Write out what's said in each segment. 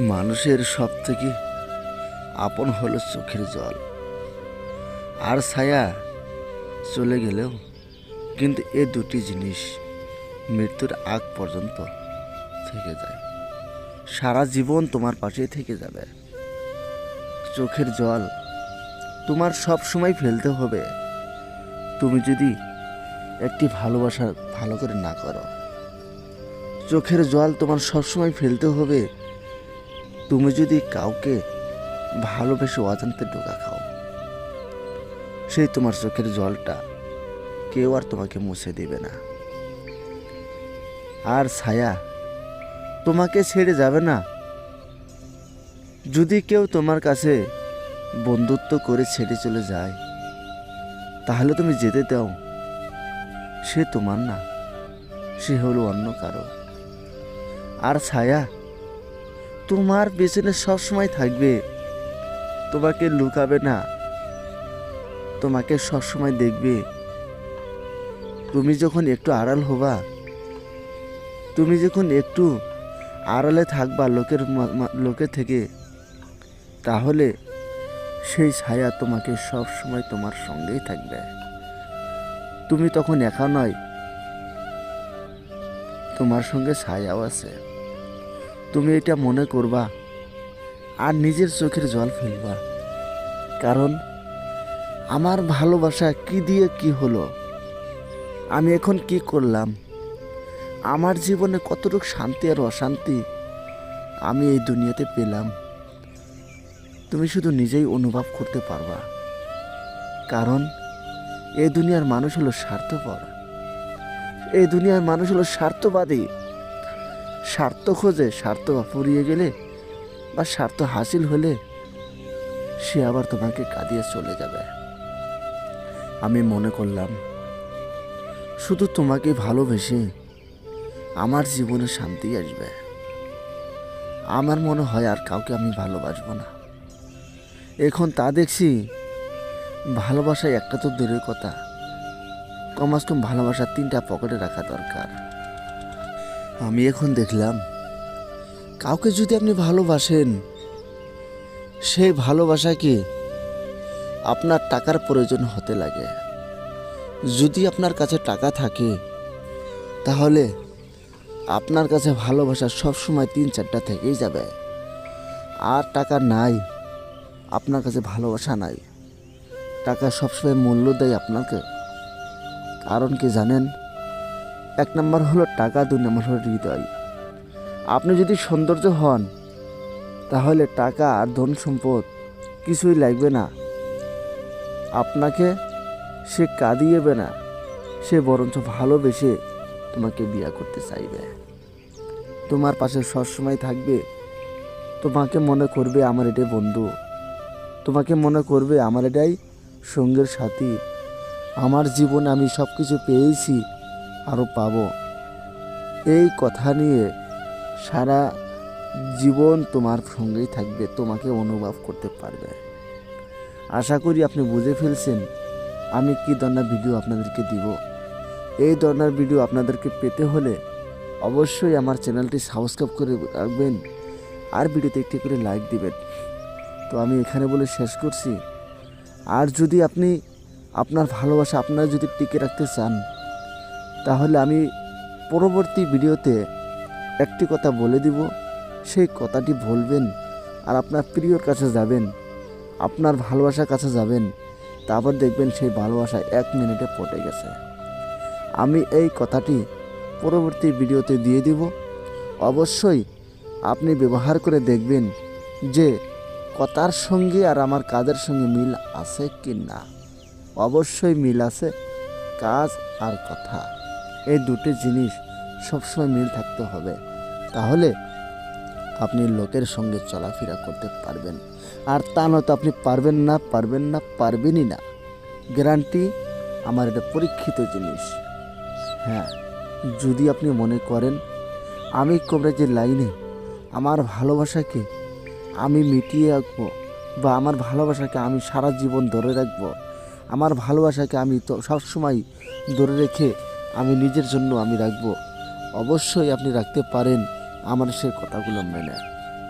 মানুষের সব থেকে আপন হলো চোখের জল। আর ছায়া চলে গেলেও কিন্তু এ দুটি জিনিস মৃত্যুর আগ পর্যন্ত থেকে যায়। সারা জীবন তোমার পাশেই থেকে যাবে। চোখের জল তোমার সব সময় ফেলতে হবে। তুমি যদি একটি ভালোবাসা ভালো করে না করো, চোখের জল তোমার সবসময় ফেলতে হবে। তুমি যদি কাউকে ভালোবেসে অজান্তে ডোকা খাও, সেই তোমার চোখের জলটা কেউ আর তোমাকে মুছে দেবে না। আর ছায়া, তোমাকে ছেড়ে যাবে না। যদি কেউ তোমার কাছে বন্ধুত্ব করে ছেড়ে চলে যায়, তাহলে তুমি যেতে দাও। সে তোমার না, সে হলো অন্য কারও। আর ছায়া তোমার পেছনে সব সময় থাকবে। তোমাকে লুকাবে না। তোমাকে সব সময় দেখবে। তুমি যখন একটু আড়াল হবা, তুমি যখন একটু আড়ালে থাকবা লোকের লোকের থেকে, তাহলে সেই ছায়া তোমাকে সব সময় তোমার সঙ্গেই থাকবে। তুমি তখন একা নয়, তোমার সঙ্গে ছায়াও আছে। তুমি এটা মনে করবা আর নিজের চোখের জল ফেলবা। কারণ আমার ভালোবাসা কি দিয়ে কি হলো? আমি এখন কি করলাম? আমার জীবনে কতটুকু শান্তি আর অশান্তি আমি এই দুনিয়াতে পেলাম। তুমি শুধু নিজেই অনুভব করতে পারবা। কারণ এই দুনিয়ার মানুষ হলো স্বার্থপর। এই দুনিয়ার মানুষ হলো স্বার্থবাদী। স্বার্থ খোঁজে, স্বার্থ ফুরিয়ে গেলে বা স্বার্থ হাসিল হলে সে আবার তোমাকে কাঁদিয়ে চলে যাবে। আমি মনে করলাম, শুধু তোমাকে ভালোবেসে আমার জীবনে শান্তি আসবে। আমার মনে হয় আর কাউকে আমি ভালোবাসবো না। এখন তা দেখছি ভালোবাসা একটা তো দূরের কথা। কমাস কম ভালোবাসা তিনটা পকেটে রাখা দরকার। আমি এখন দেখলাম, কাউকে যদি আপনি ভালোবাসেন সেই ভালোবাসাকে আপনার টাকার প্রয়োজন হতে লাগে। যদি আপনার কাছে টাকা থাকে, তাহলে আপনার কাছে ভালোবাসা সবসময় তিন চারটা থেকেই যাবে। আর টাকা নাই, আপনার কাছে ভালোবাসা নাই। টাকা সবসময় মূল্য দেয় আপনাকে। কারণ কি জানেন? এক নম্বর হলো টাকা, দুই নম্বর হলো হৃদয়। আপনি যদি সৌন্দর্য হন, তাহলে টাকা আর ধন সম্পদ কিছুই লাগবে না। আপনাকে সে কাঁদিয়েবে না, সে বরঞ্চ ভালোবেসে তোমাকে বিয়া করতে চাইবে। তোমার পাশে সবসময় থাকবে, তোমাকে মনে করবে আমার এটাই বন্ধু, তোমাকে মনে করবে আমার এটাই সঙ্গের সাথী। আমার জীবনে আমি সব কিছু পেয়েছি আরও পাবো। এই কথা নিয়ে সারা জীবন তোমার সঙ্গেই থাকবে, তোমাকে অনুভব করতে পারবে। আশা করি আপনি বুঝে ফেলছেন আমি কি ধরনের ভিডিও আপনাদেরকে দিব। এই ধরনের ভিডিও আপনাদেরকে পেতে হলে অবশ্যই আমার চ্যানেলটি সাবস্ক্রাইব করে রাখবেন আর ভিডিওতে একটি করে লাইক দিবেন। তো আমি এখানে বলে শেষ করছি। আর যদি আপনি আপনার ভালোবাসা আপনারা যদি টিকে রাখতে চান তাহলে আমি পরবর্তী ভিডিওতে একটি কথা বলে দিব। সেই কথাটি বলবেন আর আপনার প্রিয়র কাছে যাবেন, আপনার ভালোবাসার কাছে যাবেন, তারপর দেখবেন সেই ভালোবাসা এক মিনিটে পটে গেছে। আমি এই কথাটি পরবর্তী ভিডিওতে দিয়ে দিব। অবশ্যই আপনি ব্যবহার করে দেখবেন যে কথার সঙ্গে আর আমার কাজের সঙ্গে মিল আছে কি না অবশ্যই মিল আছে কাজ আর কথা। এই দুটি জিনিস সবসময় মিল থাকতে হবে। তাহলে আপনি লোকের সঙ্গে চলাফেরা করতে পারবেন। আর তা নয়তো আপনি পারবেন না পারবেন না, পারবেনই না। গ্যারান্টি আমার এটা পরীক্ষিত জিনিস। হ্যাঁ যদি আপনি মনে করেন, আমি কবরেজের লাইনে আমার ভালোবাসাকে আমি মিটিয়ে রাখব বা আমার ভালোবাসাকে আমি সারা জীবন ধরে রাখব, আমার ভালোবাসাকে আমি তো সবসময় ধরে রেখে আমি নিজের জন্য আমি রাখব। অবশ্যই আপনি রাখতে পারেন আমার সে কথাগুলো মেনে।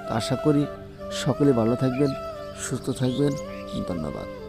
আশা করি সকলে ভালো থাকবেন, সুস্থ থাকবেন। ধন্যবাদ।